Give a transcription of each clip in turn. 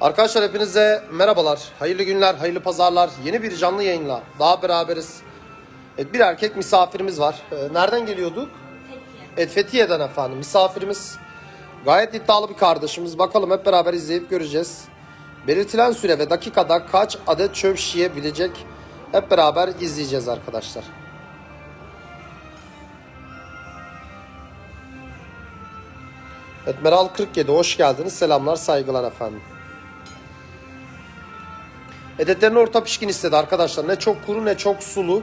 Arkadaşlar hepinize merhabalar, hayırlı günler, hayırlı pazarlar. Yeni bir canlı yayınla daha beraberiz. Evet, bir erkek misafirimiz var. Ee, nereden geliyorduk? Evet, Fethiye'den efendim. Misafirimiz gayet iddialı bir kardeşimiz. Bakalım hep beraber izleyip göreceğiz. Belirtilen süre ve dakikada kaç adet çöp şişeyebilecek hep beraber izleyeceğiz arkadaşlar. Evet Meral 47 hoş geldiniz. Selamlar saygılar efendim. Edetlerini orta pişkin istedi arkadaşlar. Ne çok kuru ne çok sulu.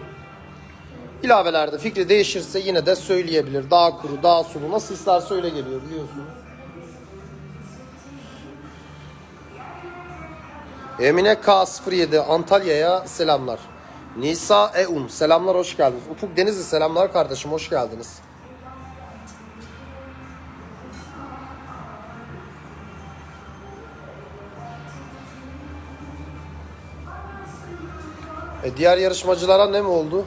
İlavelerde fikri değişirse yine de söyleyebilir. Daha kuru, daha sulu. Nasıl isterse öyle geliyor biliyorsunuz. Emine K07 Antalya'ya selamlar. Nisa Eun selamlar hoş geldiniz. Ufuk Denizli selamlar kardeşim hoş geldiniz. E diğer yarışmacılara ne mi oldu?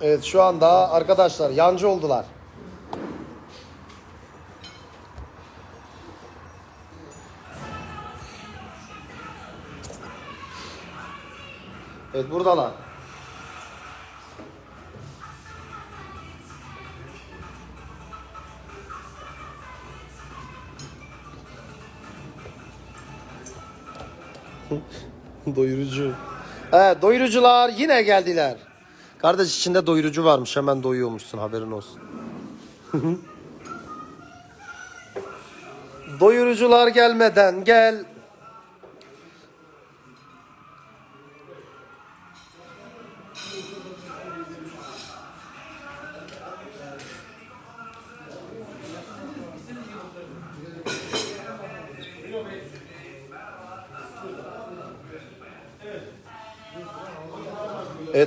Evet şu anda arkadaşlar yancı oldular. Evet buradalar. Doyurucu. Evet doyurucular yine geldiler. Kardeş içinde doyurucu varmış hemen doyuyormuşsun haberin olsun. Doyurucular gelmeden gel.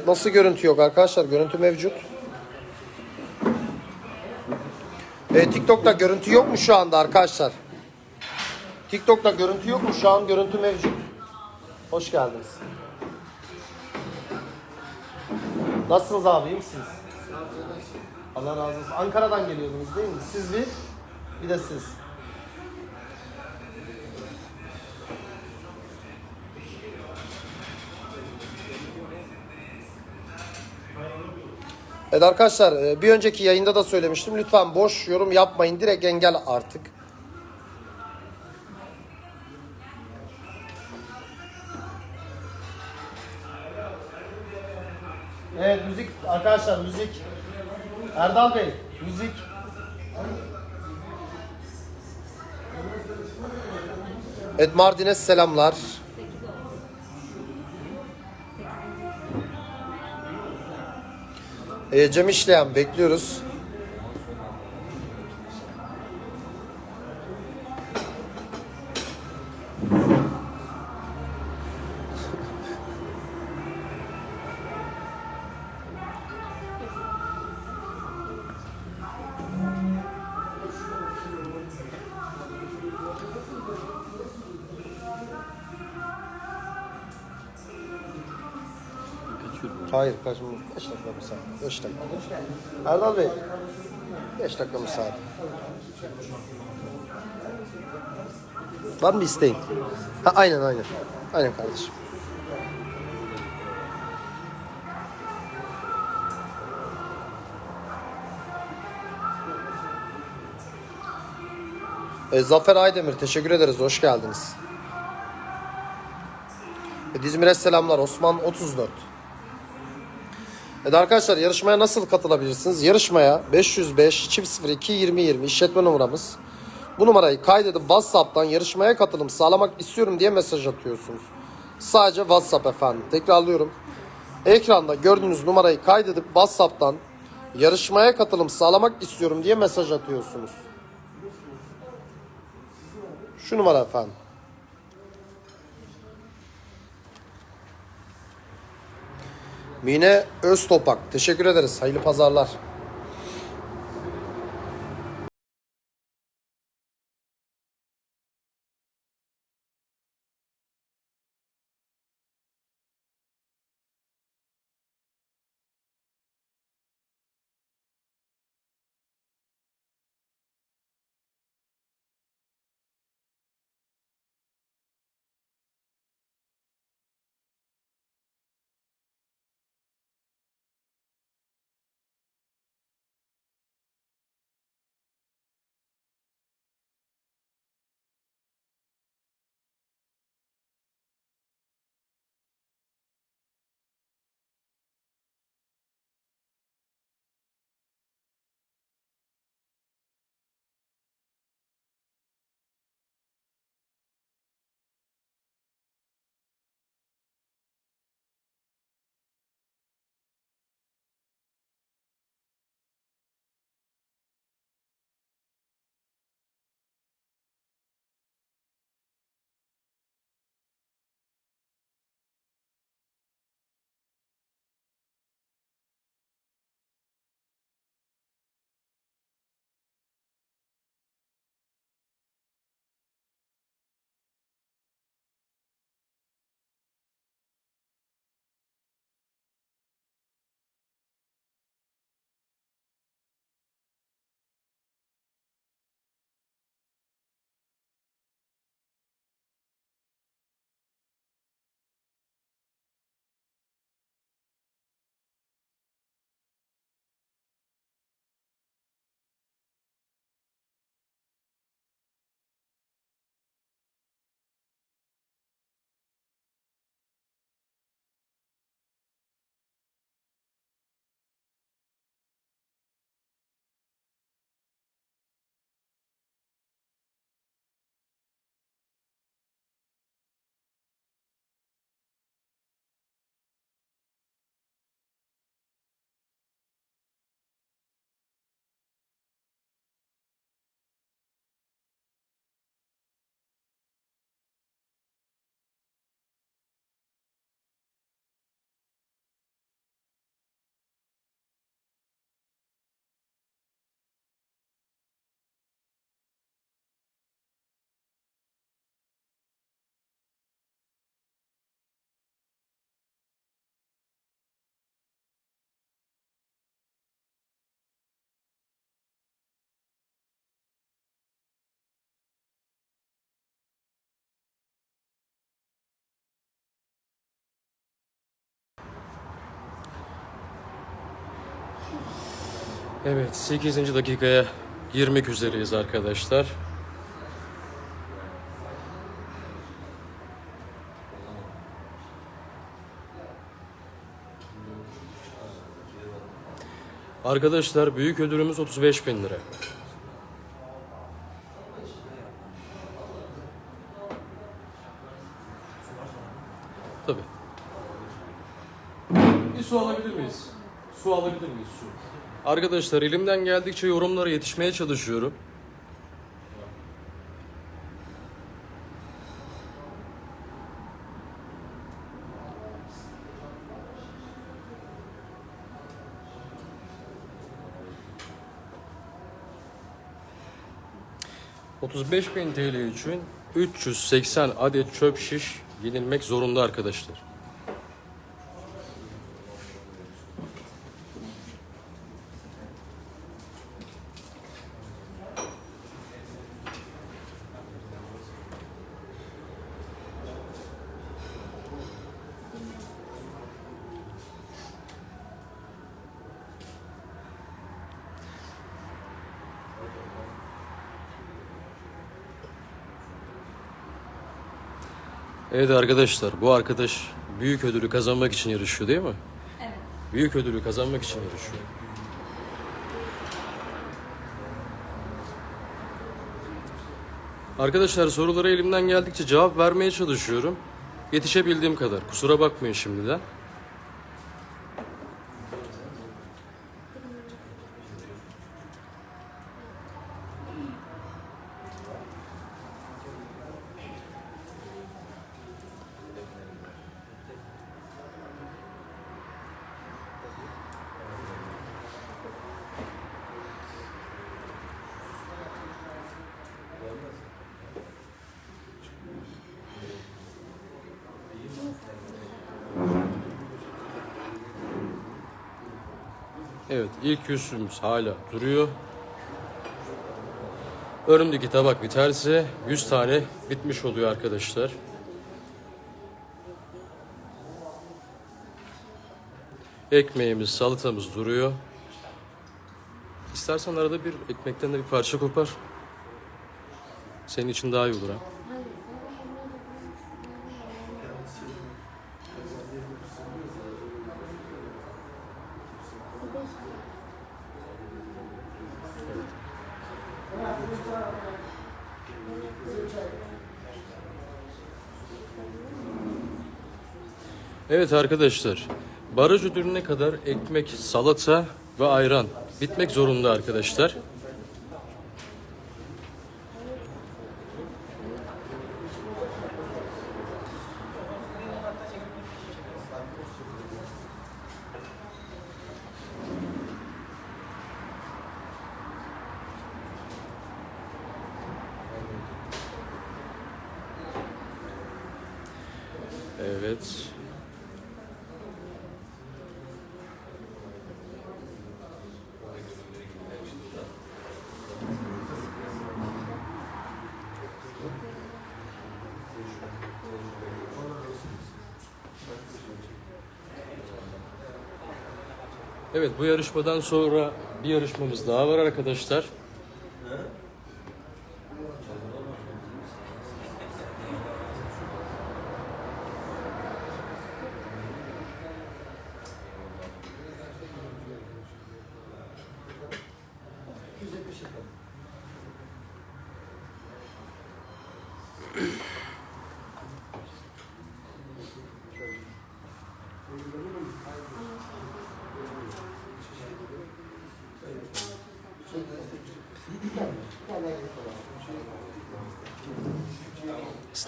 Nasıl görüntü yok arkadaşlar? Görüntü mevcut. Evet TikTok'ta görüntü yok mu şu anda arkadaşlar? TikTok'ta görüntü yok mu? Şu an görüntü mevcut. Hoş geldiniz. Nasılsınız abi? iyi misiniz? Allah razı olsun. Ankara'dan geliyordunuz değil mi? Siz bir, bir de siz. Evet arkadaşlar e, bir önceki yayında da söylemiştim. Lütfen boş yorum yapmayın. Direkt engel artık. Evet müzik arkadaşlar müzik. Erdal Bey müzik. Evet Mardin'e selamlar. Ee, Cem İşleyen bekliyoruz. Hayır kaçma. 5 dakika müsaade. 5 dakika. Erdal Bey. 5 dakika müsaade. Var mı isteğin? Ha, aynen aynen. Aynen kardeşim. E, Zafer Aydemir teşekkür ederiz. Hoş geldiniz. E, İzmir'e selamlar. Osman 34. Evet arkadaşlar yarışmaya nasıl katılabilirsiniz? Yarışmaya 505 çift 02 20 20 işletme numaramız. Bu numarayı kaydedip WhatsApp'tan yarışmaya katılım sağlamak istiyorum diye mesaj atıyorsunuz. Sadece WhatsApp efendim. Tekrarlıyorum. Ekranda gördüğünüz numarayı kaydedip WhatsApp'tan yarışmaya katılım sağlamak istiyorum diye mesaj atıyorsunuz. Şu numara efendim. Mine Öztopak. Teşekkür ederiz. Hayırlı pazarlar. Evet 8. dakikaya girmek üzereyiz arkadaşlar. Arkadaşlar büyük ödülümüz 35 bin lira. Tabii. Bir su alabilir miyiz? Su alabilir miyiz su? Arkadaşlar elimden geldikçe yorumlara yetişmeye çalışıyorum. ...35.000 TL için 380 adet çöp şiş yenilmek zorunda arkadaşlar. Evet arkadaşlar bu arkadaş büyük ödülü kazanmak için yarışıyor değil mi? Evet. Büyük ödülü kazanmak için yarışıyor. Arkadaşlar sorulara elimden geldikçe cevap vermeye çalışıyorum. Yetişebildiğim kadar. Kusura bakmayın şimdiden. Evet ilk yüzümüz hala duruyor. Önümdeki tabak biterse 100 tane bitmiş oluyor arkadaşlar. Ekmeğimiz, salatamız duruyor. İstersen arada bir ekmekten de bir parça kopar. Senin için daha iyi olur ha. Evet arkadaşlar. Baraj ödülüne kadar ekmek, salata ve ayran bitmek zorunda arkadaşlar. Evet. Evet bu yarışmadan sonra bir yarışmamız daha var arkadaşlar.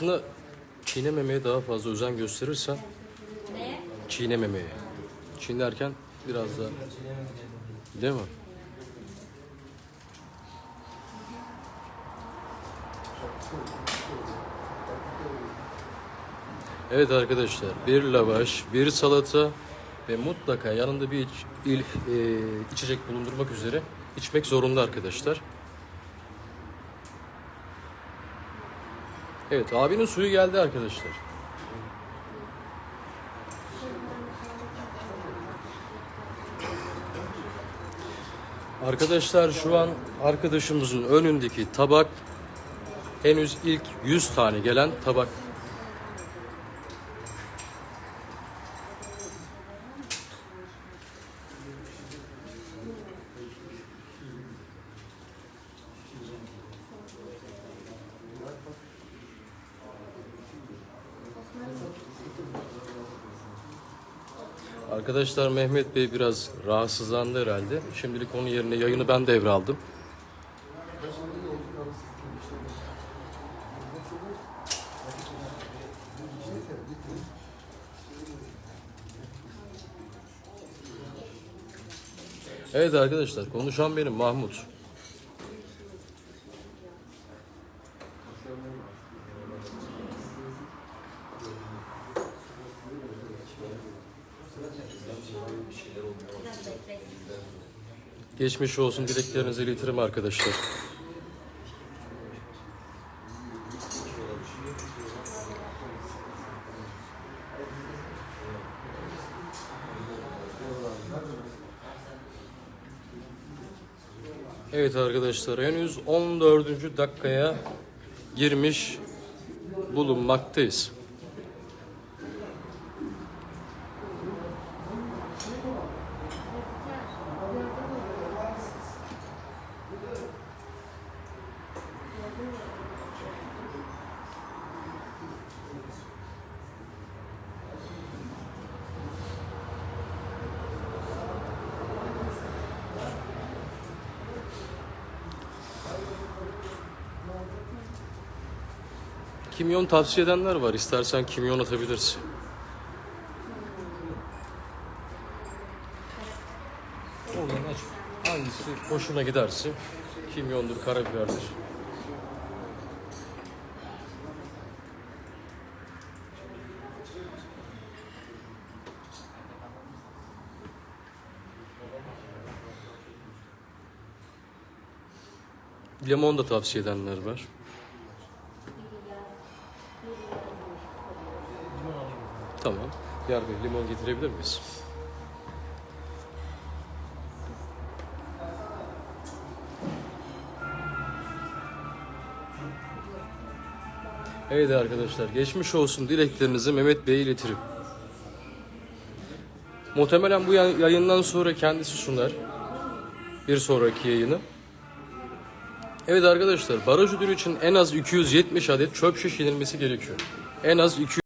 Aslında çiğnememeye daha fazla özen gösterirsen Ne? çiğnememeye. Çiğnerken biraz daha değil mi? Evet arkadaşlar bir lavaş, bir salata ve mutlaka yanında bir iç- il, e, içecek bulundurmak üzere içmek zorunda arkadaşlar. Evet abinin suyu geldi arkadaşlar. Arkadaşlar şu an arkadaşımızın önündeki tabak henüz ilk 100 tane gelen tabak. Arkadaşlar Mehmet Bey biraz rahatsızlandı herhalde. Şimdilik onun yerine yayını ben devraldım. Evet arkadaşlar konuşan benim Mahmut. Geçmiş olsun dileklerinizi iletirim arkadaşlar. Evet arkadaşlar henüz 14. dakikaya girmiş bulunmaktayız. Kimyon tavsiye edenler var. İstersen kimyon atabilirsin. Oradan aç. Hangisi hoşuna giderse kimyondur, karabiberdir. Limon da tavsiye edenler var. Tamam. Yar Bey limon getirebilir miyiz? Evet arkadaşlar geçmiş olsun dileklerinizi Mehmet Bey'e iletirim. Muhtemelen bu yay- yayından sonra kendisi sunar. Bir sonraki yayını. Evet arkadaşlar baraj ödülü için en az 270 adet çöp şiş yenilmesi gerekiyor. En az 200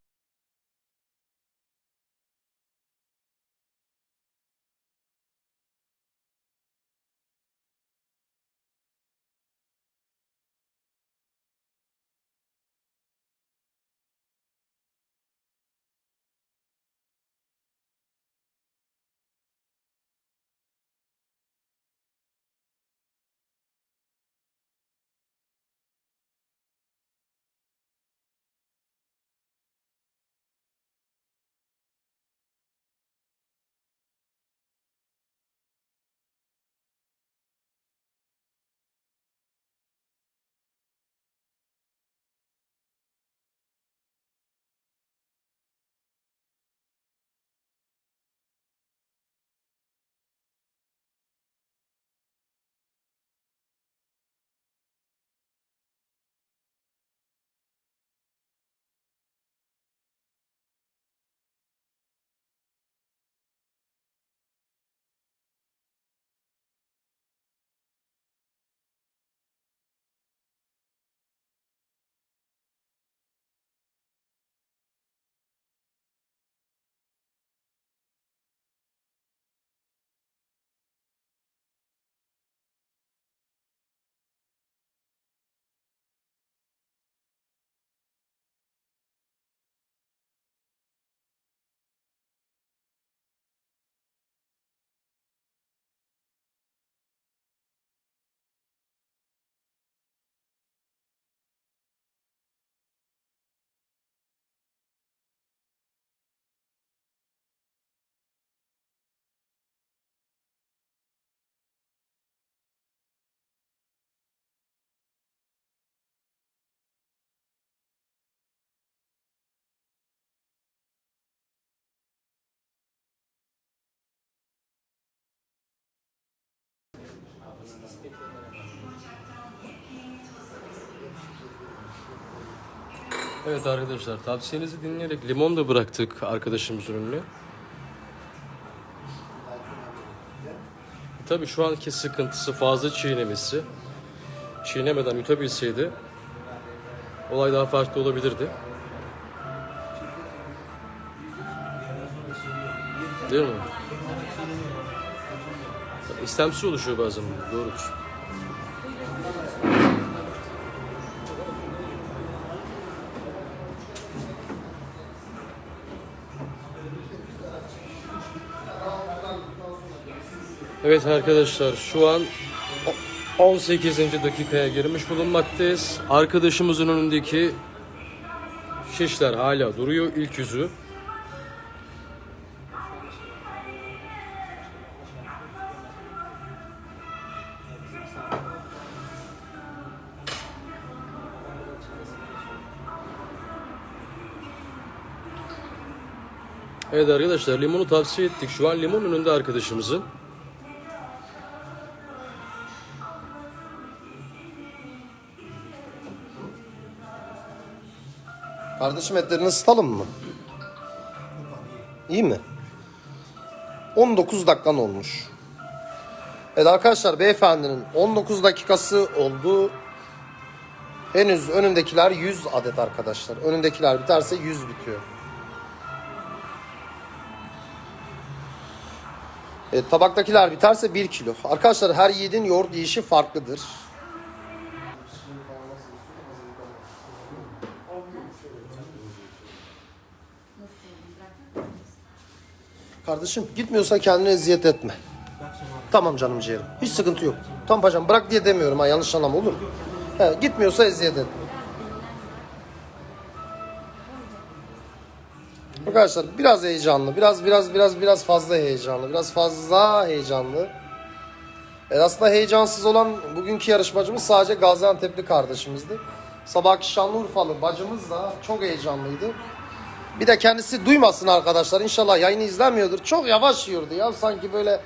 Evet arkadaşlar tavsiyenizi dinleyerek limon da bıraktık arkadaşımızın önüne. Tabii şu anki sıkıntısı fazla çiğnemesi. Çiğnemeden yutabilseydi olay daha farklı olabilirdi. Değil mi? İstemsiz oluşuyor bazen bu, Evet arkadaşlar şu an o- 18. dakikaya girmiş bulunmaktayız. Arkadaşımızın önündeki şişler hala duruyor ilk yüzü. Evet arkadaşlar limonu tavsiye ettik. Şu an limon önünde arkadaşımızın. Kardeşim etlerini ısıtalım mı? İyi mi? 19 dakikan olmuş. Evet arkadaşlar beyefendinin 19 dakikası oldu. Henüz önündekiler 100 adet arkadaşlar. Önündekiler biterse 100 bitiyor. Evet, tabaktakiler biterse 1 kilo. Arkadaşlar her yiğidin yoğurt yiyişi farklıdır. Kardeşim gitmiyorsa kendine eziyet etme. Tamam canım ciğerim. Hiç sıkıntı yok. Tamam paşam bırak diye demiyorum ha yanlış anlama olur mu? He, gitmiyorsa eziyet etme. Arkadaşlar biraz heyecanlı. Biraz biraz biraz biraz fazla heyecanlı. Biraz fazla heyecanlı. E aslında heyecansız olan bugünkü yarışmacımız sadece Gaziantep'li kardeşimizdi. Sabahki Şanlıurfalı bacımız da çok heyecanlıydı. Bir de kendisi duymasın arkadaşlar. İnşallah yayını izlemiyordur. Çok yavaş yiyordu ya. Sanki böyle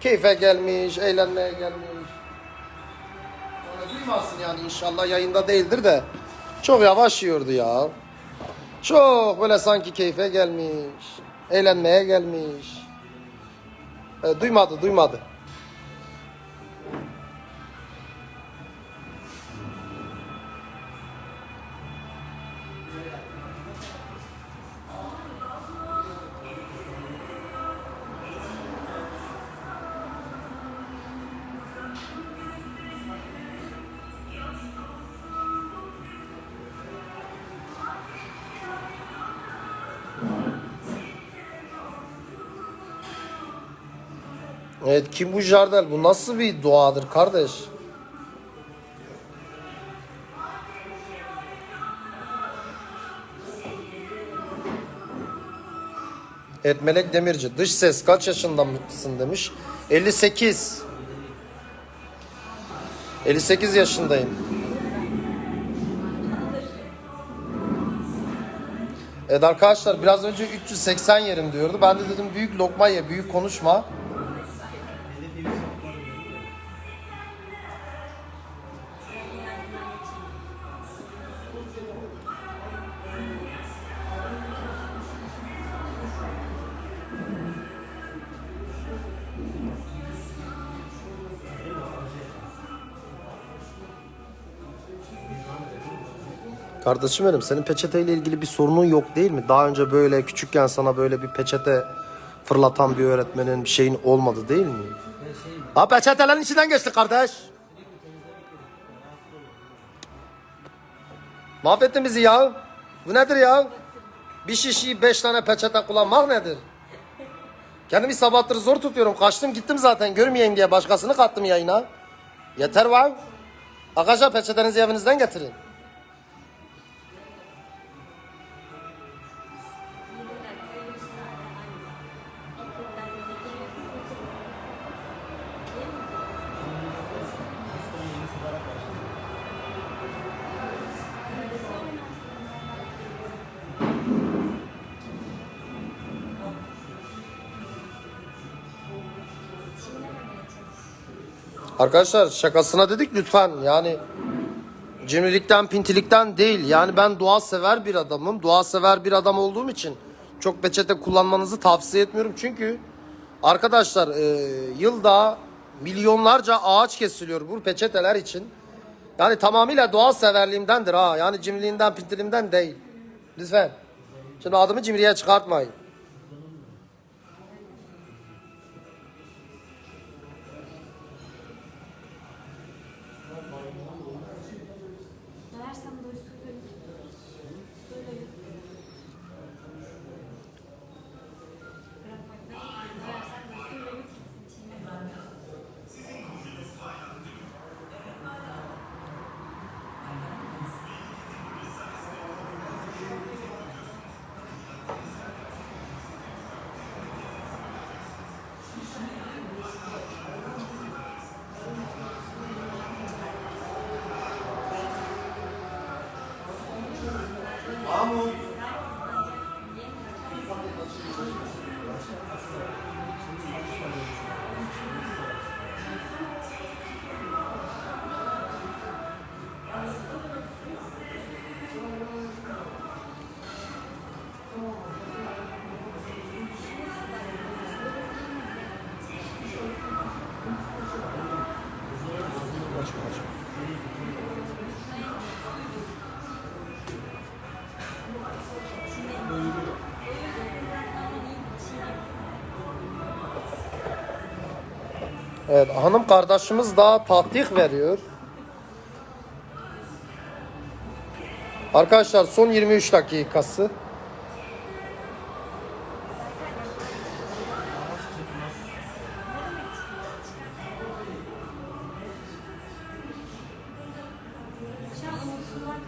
keyfe gelmiş, eğlenmeye gelmiş. Öyle duymasın yani inşallah yayında değildir de. Çok yavaş yiyordu ya. Çok böyle sanki keyfe gelmiş. Eğlenmeye gelmiş. E, duymadı, duymadı. Kim bu Jardel? Bu nasıl bir duadır kardeş? Evet Melek Demirci. Dış ses kaç yaşında mısın demiş. 58. 58 yaşındayım. Evet arkadaşlar biraz önce 380 yerim diyordu. Ben de dedim büyük lokma ye, büyük konuşma. Kardeşim benim senin peçeteyle ilgili bir sorunun yok değil mi? Daha önce böyle küçükken sana böyle bir peçete fırlatan bir öğretmenin bir şeyin olmadı değil mi? Ha peçetelerin içinden geçti kardeş. Mahvettin bizi ya. Bu nedir ya? Bir şişeyi beş tane peçete kullanmak nedir? Kendimi sabahtır zor tutuyorum. Kaçtım gittim zaten görmeyeyim diye başkasını kattım yayına. Yeter var. Arkadaşlar peçetenizi evinizden getirin. Arkadaşlar şakasına dedik lütfen yani Cimrilikten, pintilikten değil. Yani ben doğa sever bir adamım. Doğa sever bir adam olduğum için çok peçete kullanmanızı tavsiye etmiyorum. Çünkü arkadaşlar e, yılda milyonlarca ağaç kesiliyor bu peçeteler için. Yani tamamıyla doğa severliğimdendir ha. Yani cimriliğimden, pintiliğimden değil. Lütfen. Şimdi adımı cimriye çıkartmayın. Meğersem doysun böyle. Böyle. Bırakmak da meğersem doysun böyle gitsin içine. Evet hanım kardeşimiz daha tahtih veriyor. Arkadaşlar son 23 dakikası. Şu an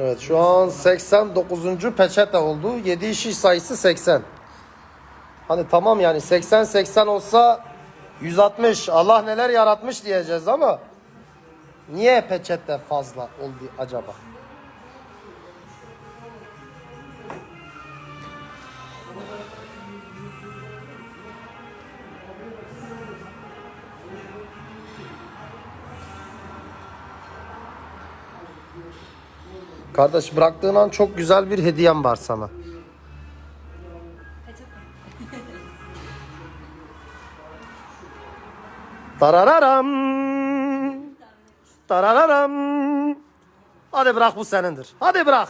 Evet şu an 89. peçete oldu. 7 işi sayısı 80. Hani tamam yani 80 80 olsa 160 Allah neler yaratmış diyeceğiz ama niye peçete fazla oldu acaba? Kardeş bıraktığın an çok güzel bir hediyem var sana. Tarararam. Tarararam. Hadi bırak bu senindir. Hadi bırak.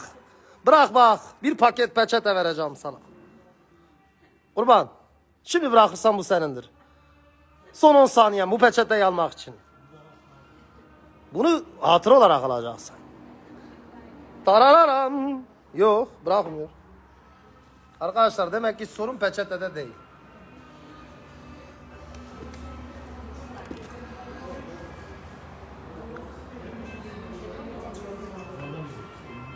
Bırak bak. Bir paket peçete vereceğim sana. Kurban. Şimdi bırakırsan bu senindir. Son 10 saniye bu peçeteyi almak için. Bunu hatıra olarak alacaksın. Tarararam. Yok bırakmıyor. Arkadaşlar demek ki sorun peçetede değil.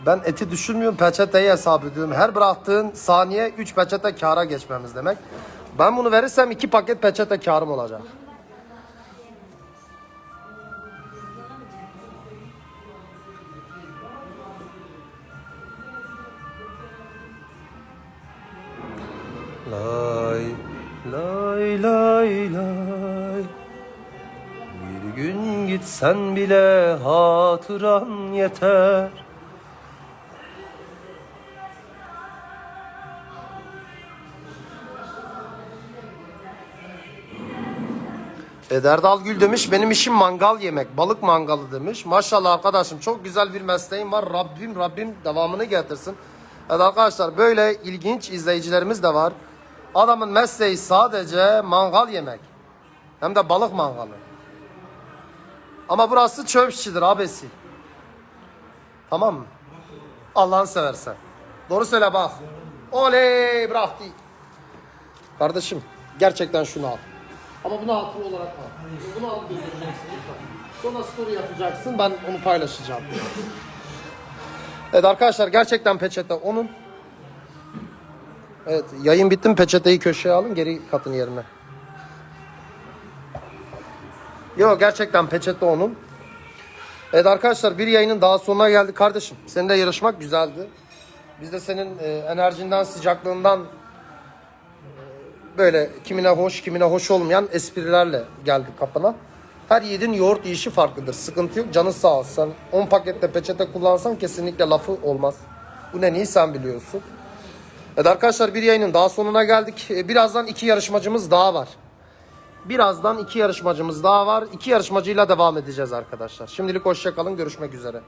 Ben eti düşürmüyorum, peçeteyi hesap ediyorum. Her bıraktığın saniye 3 peçete kâra geçmemiz demek. Ben bunu verirsem 2 paket peçete kârım olacak. Lay, lay, lay, lay. Bir gün gitsen bile hatıran yeter. E, Derdal Gül demiş benim işim mangal yemek. Balık mangalı demiş. Maşallah arkadaşım çok güzel bir mesleğim var. Rabbim Rabbim devamını getirsin. Evet arkadaşlar böyle ilginç izleyicilerimiz de var. Adamın mesleği sadece mangal yemek. Hem de balık mangalı. Ama burası çöp işçidir abesi. Tamam mı? Allah'ını seversen. Doğru söyle bak. Oley bıraktı. Kardeşim gerçekten şunu al. Ama bunu hatıra olarak al. Bunu alıp götüreceksin lütfen. Sonra story yapacaksın ben onu paylaşacağım. Evet arkadaşlar gerçekten peçete onun. Evet yayın bitti mi peçeteyi köşeye alın geri katın yerine. Yok gerçekten peçete onun. Evet arkadaşlar bir yayının daha sonuna geldik kardeşim. Seninle yarışmak güzeldi. Biz de senin e, enerjinden, sıcaklığından e, böyle kimine hoş, kimine hoş olmayan esprilerle geldik kapına. Her yiğidin yoğurt yiyişi farklıdır. Sıkıntı yok. Canı sağ olsun. 10 pakette peçete kullansan kesinlikle lafı olmaz. Bu ne niye sen biliyorsun. Evet arkadaşlar bir yayının daha sonuna geldik. E, Birazdan iki yarışmacımız daha var. Birazdan iki yarışmacımız daha var. İki yarışmacıyla devam edeceğiz arkadaşlar. Şimdilik hoşçakalın. Görüşmek üzere.